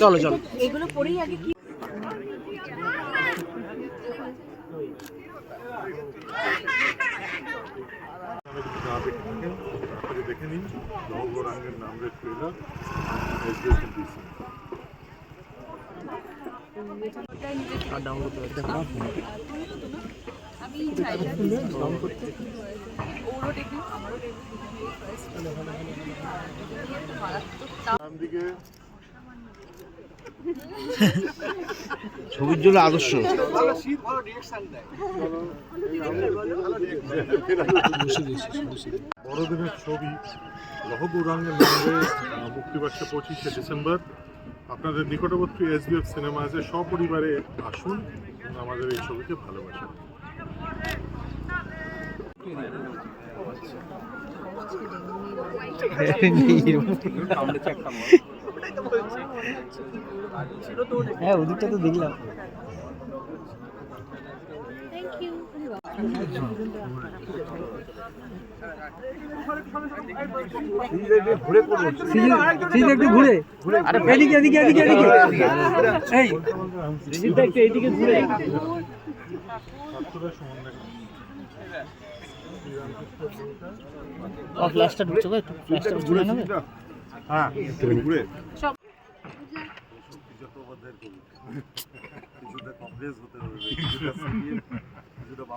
চলো চলো। এগুলো পরেই আগে কি দেখে থাকেন তাড়াতাড়ি দেখে নিন ট্রেলার আর ডাউনলোড করে দেখো। ছবির জন্য আদর্শ। বড়দিনের ছবি লহগৌরাঙ্গের নামে মুক্তি পাচ্ছে পঁচিশে ডিসেম্বর। আপনাদের নিকটবর্তী এসবিএফ আছে সপরিবারে আসুন আমাদের এই ছবিকে ভালোবাসুন। হ্যাঁ ওদিকটা তো দেখলাম থ্যাংক ইউ সিজি একটু ঘুরে এদিকে এদিকে এদিকে এদিকে এই সিজিটা ঢুকছে ঘুরে হ্যাঁ কিছুটা কমপ্লেক্স হতে হবে হবে।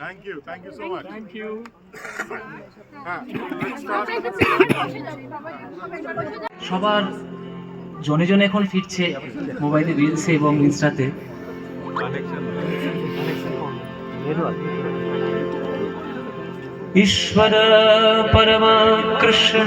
Thank you thank you so much thank you হ্যাঁ সবার জনে জনে এখন ফিরছে মোবাইলে রিলসে এবং ইনস্টাতে। ঈশ্বর পরম কৃষ্ণ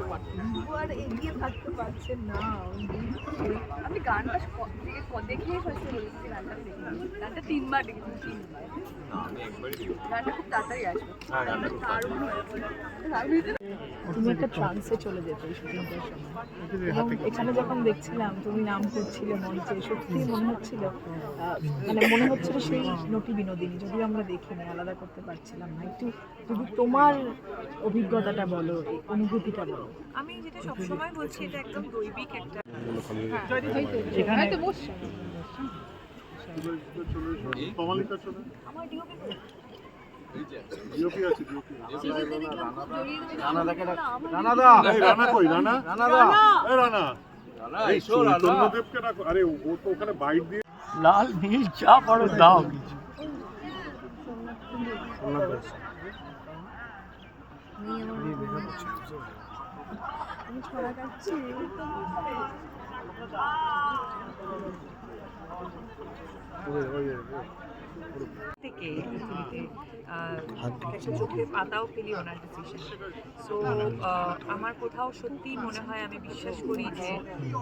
আর এগিয়ে থাকতে পারছেন না। আমি গানটা ক- দেখে- ক- দেখেই ফার্স্টে বলেছি গানটা গানটা তিনবার দেখেছি তিনবার। গানটা খুব তাড়াতাড়ি আসবে। তুমি একটা ট্রান্সে চলে যেতে শুটিংটার সময়। এবং এখানে যখন দেখছিলাম তুমি নাম করছিলে মঞ্চে সত্যি মনে হচ্ছিল মানে মনে হচ্ছিল সেই নটি বিনোদিনী। যদিও আমরা দেখিনি আলাদা করতে পারছিলাম না। একটু যদি তোমার অভিজ্ঞতাটা বলো অনুভূতিটা বলো। আমি যেটা সবসময় বলছি এটা একদম দৈবিক একটা ডিওপি রানাদা। এই রানা কই? রানা? রানাদা। এই রানা এই চৈতন্যদেবকে না আরে ও তো ওখানে বাইট দিয়ে থেকে একটা চোখের পাতাও ফেলি ওনার ডিসিশন সো আমার কোথাও সত্যিই মনে হয় আমি বিশ্বাস করি যে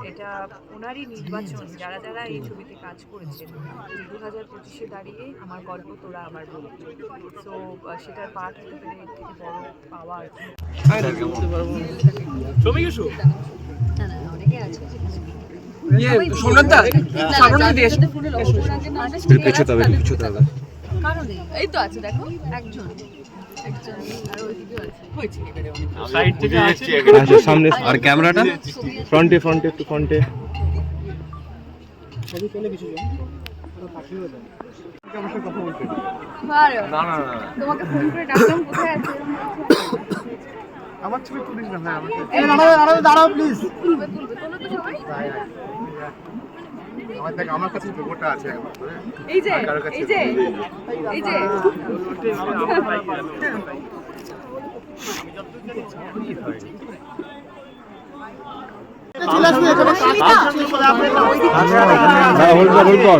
এটা ওনারই নির্বাচন যারা যারা এই ছবিতে কাজ করেছেন। দু হাজার পঁচিশে দাঁড়িয়ে আমার গল্প তোরা আমার বলবে সো সেটার পার্ট হতে পেরে এর থেকে বড় পাওয়া আর কি। ছবি কিছু না না অনেকে আছে। ইয়ে সোমনাথ সামনে দিয়ে এসো। হবে পিছুতে হবে কারণে? এই তো আছে দেখো একজন। একজন আর ওইদিকেও আছে। সাইড থেকে আছে আচ্ছা সামনে আর ক্যামেরাটা? ফ্রন্টে ফ্রন্টে একটু ফ্রন্টে। ছবি পেলে কিছু জন ভালো। না না না তোমাকে ফোন করে ডাকলাম কোথায় আছে? আমার ছবি তুলিস না ভাই আমাকে দাঁড়াও প্লিজ তুলবে তুলবে তোলো তো সবাই আমার দেখ আমার কাছে লোগোটা আছে একবার এই যে এই যে এই যে। হোল্ড কর হোল্ড কর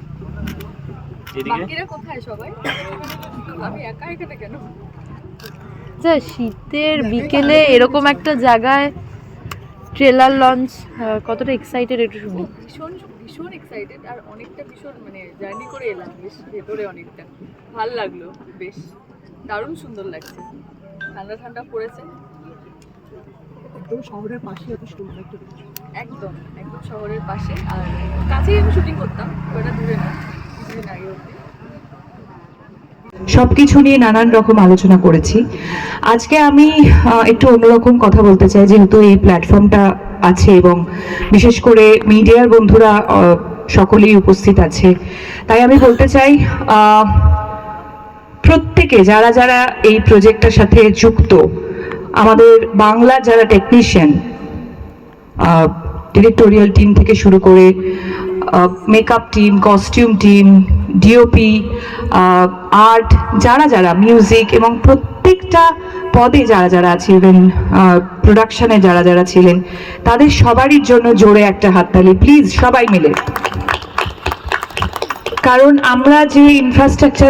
বাকিরা কোথায় সবাই? আমি একা এখানে কেন? আচ্ছা শীতের বিকেলে এরকম একটা জায়গায় ট্রেলার লঞ্চ কতটা এক্সাইটেড একটু শুনি। ভীষণ ভীষণ এক্সাইটেড আর অনেকটা ভীষণ মানে জার্নি করে এলাম বেশ ভেতরে অনেকটা। ভালো লাগল বেশ দারুণ সুন্দর লাগছে। ঠান্ডা ঠান্ডা পড়েছে। একদম শহরের পাশে এত সুন্দর একটা একদম একদম শহরের পাশে। আর কাছেই আমি শুটিং করতাম খুব একটা দূরে না কিছুদিন আগে অব্দি সবকিছু নিয়ে নানান রকম আলোচনা করেছি। আজকে আমি একটু অন্যরকম কথা বলতে চাই, যেহেতু এই প্ল্যাটফর্মটা আছে এবং বিশেষ করে মিডিয়ার বন্ধুরা সকলেই উপস্থিত আছে। তাই আমি বলতে চাই প্রত্যেকে যারা যারা এই প্রজেক্টটার সাথে যুক্ত, আমাদের বাংলা যারা টেকনিশিয়ান ডিরেক্টোরিয়াল টিম থেকে শুরু করে makeup team costume team DOP art যারা যারা মিউজিক এবং প্রত্যেকটা পদে যারা যারা আছে ইভেন প্রোডাকশনে যারা যারা ছিলেন, তাদের সবারই জন্য জোরে একটা হাততালি প্লিজ সবাই মিলে। কারণ আমরা যে ইনফ্রাস্ট্রাকচার